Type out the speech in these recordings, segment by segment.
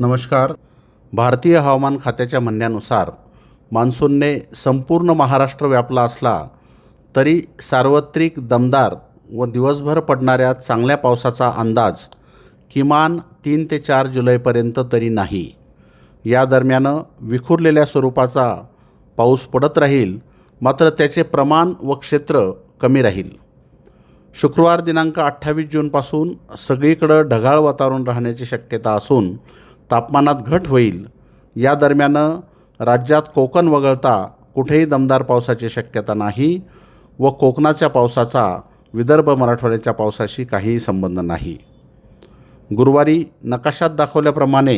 नमस्कार. भारतीय हवामान खात्याच्या म्हणण्यानुसार मान्सूनने संपूर्ण महाराष्ट्र व्यापला असला तरी सार्वत्रिक दमदार व दिवसभर पडणाऱ्या चांगल्या पावसाचा अंदाज किमान तीन ते चार जुलैपर्यंत तरी नाही. या दरम्यान विखुरलेल्या स्वरूपाचा पाऊस पडत राहील मात्र त्याचे प्रमाण व क्षेत्र कमी राहील. शुक्रवार दिनांक अठ्ठावीस जूनपासून सगळीकडं ढगाळ वातावरण राहण्याची शक्यता असून तापमानात घट होईल. या दरम्यान राज्यात कोकण वगळता कुठेही दमदार पावसाची शक्यता नाही व कोकणाच्या पावसाचा विदर्भ मराठवाड्याच्या पावसाशी काहीही संबंध नाही. गुरुवारी नकाशात दाखवल्याप्रमाणे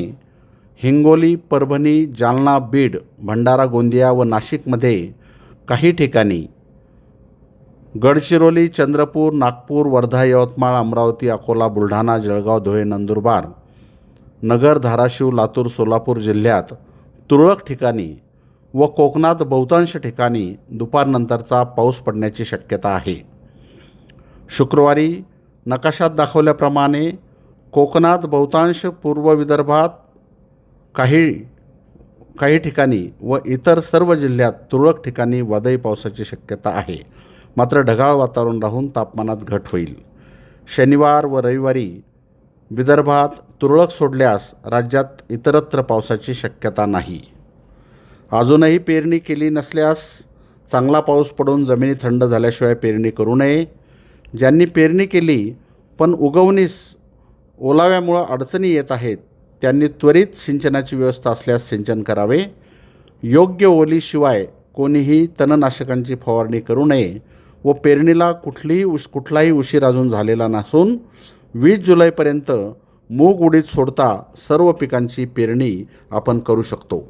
हिंगोली परभणी जालना बीड भंडारा गोंदिया व नाशिकमध्ये काही ठिकाणी गडचिरोली चंद्रपूर नागपूर वर्धा यवतमाळ अमरावती अकोला बुलढाणा जळगाव धुळे नंदुरबार नगर धाराशिव लातूर सोलापूर जिल्ह्यात तुरळक ठिकाणी व कोकणात बहुतांश ठिकाणी दुपारनंतरचा पाऊस पडण्याची शक्यता आहे. शुक्रवारी नकाशात दाखवल्याप्रमाणे कोकणात बहुतांश पूर्व विदर्भात काही काही ठिकाणी व इतर सर्व जिल्ह्यात तुरळक ठिकाणी वादळी पावसाची शक्यता आहे. मात्र ढगाळ वातावरण राहून तापमानात घट होईल. शनिवार व रविवारी विदर्भात तुरळक सोडल्यास राज्यात इतरत्र पावसाची शक्यता नाही. अजूनही पेरणी केली नसल्यास चांगला पाऊस पडून जमिनी थंड झाल्याशिवाय पेरणी करू नये. ज्यांनी पेरणी केली पण उगवणीस ओलाव्यामुळं अडचणी येत आहेत त्यांनी त्वरित सिंचनाची व्यवस्था असल्यास सिंचन करावे. योग्य ओलीशिवाय कोणीही तणनाशकांची फवारणी करू नये व पेरणीला कुठलीही उश कुठलाही उशीर अजून झालेला नसून वीस जुलैपर्यंत मूग उडीद सोडता सर्व पिकांची पेरणी आपण करू शकतो.